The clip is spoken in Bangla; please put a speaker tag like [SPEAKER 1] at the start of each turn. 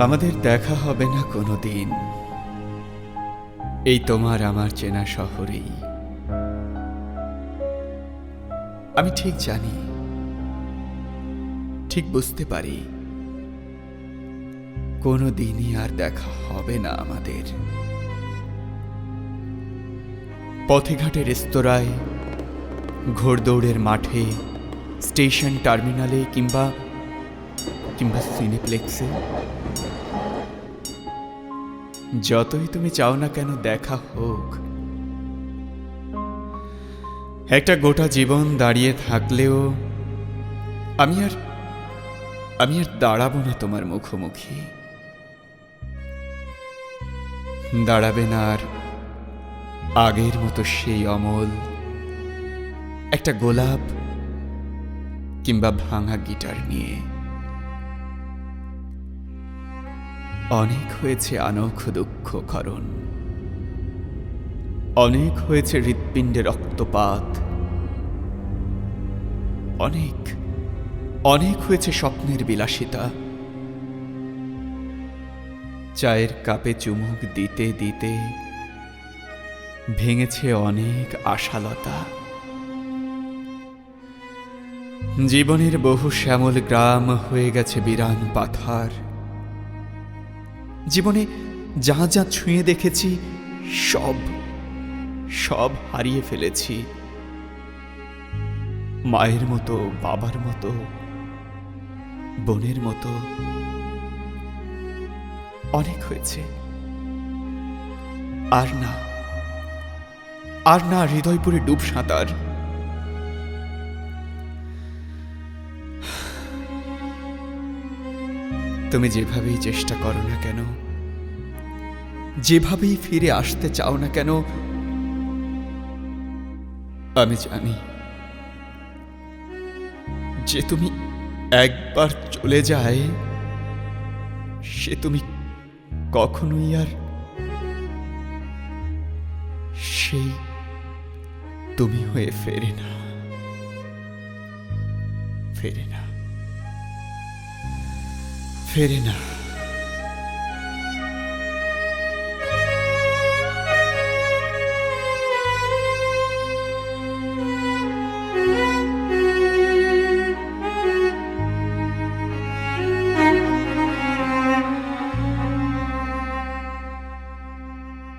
[SPEAKER 1] আমাদের দেখা হবে না কোনো দিন এই তোমার আমার চেনা শহরেই। আমি ঠিক জানি। ঠিক বুঝতে পারি। কোনো দিনই আর দেখা হবে না আমাদের। পথে ঘাটে রেস্তোরাঁয়, ঘোড়দৌড়ের মাঠে, স্টেশন টার্মিনালে কিংবা কিংবা সিনেপ্লেক্সে। যতই তুমি চাও না কেন দেখা হোক। একটা গোটা জীবন দাঁড়িয়ে থাকলেও আমি আর আমি আর দাঁড়াবো না তোমার মুখোমুখি। দাঁড়াবে না আর আগের মতো সেই অমল, একটা গোলাপ কিংবা ভাঙা গিটার নিয়ে। অনেক হয়েছে আনখ দুঃখ করণ অনেক হয়েছে হৃৎপিণ্ডে রক্তপাত। অনেক অনেক হয়েছে স্বপ্নের বিলাসিতা। চায়ের কাপে চুমুক দিতে দিতে ভেঙেছে অনেক আশালতা। জীবনের বহু শ্যামল গ্রাম হয়ে গেছে বিরান পাথার। জীবনে যা যা ছুঁয়ে দেখেছি, সব সব হারিয়ে ফেলেছি। মায়ের মতো, বাবার মতো, বোনের মতো অনেক হয়েছে। আর না আর না হৃদয়পুরে ডুব সাঁতার তুমি যেভাবেই চেষ্টা করো না কেন, যেভাবেই ফিরে আসতে চাও না কেন, আমি জানি যে তুমি একবার চলে যায়, সে তুমি কখনোই আর সেই তুমি হয়ে ফেরে না ফেরে না। ফেরে না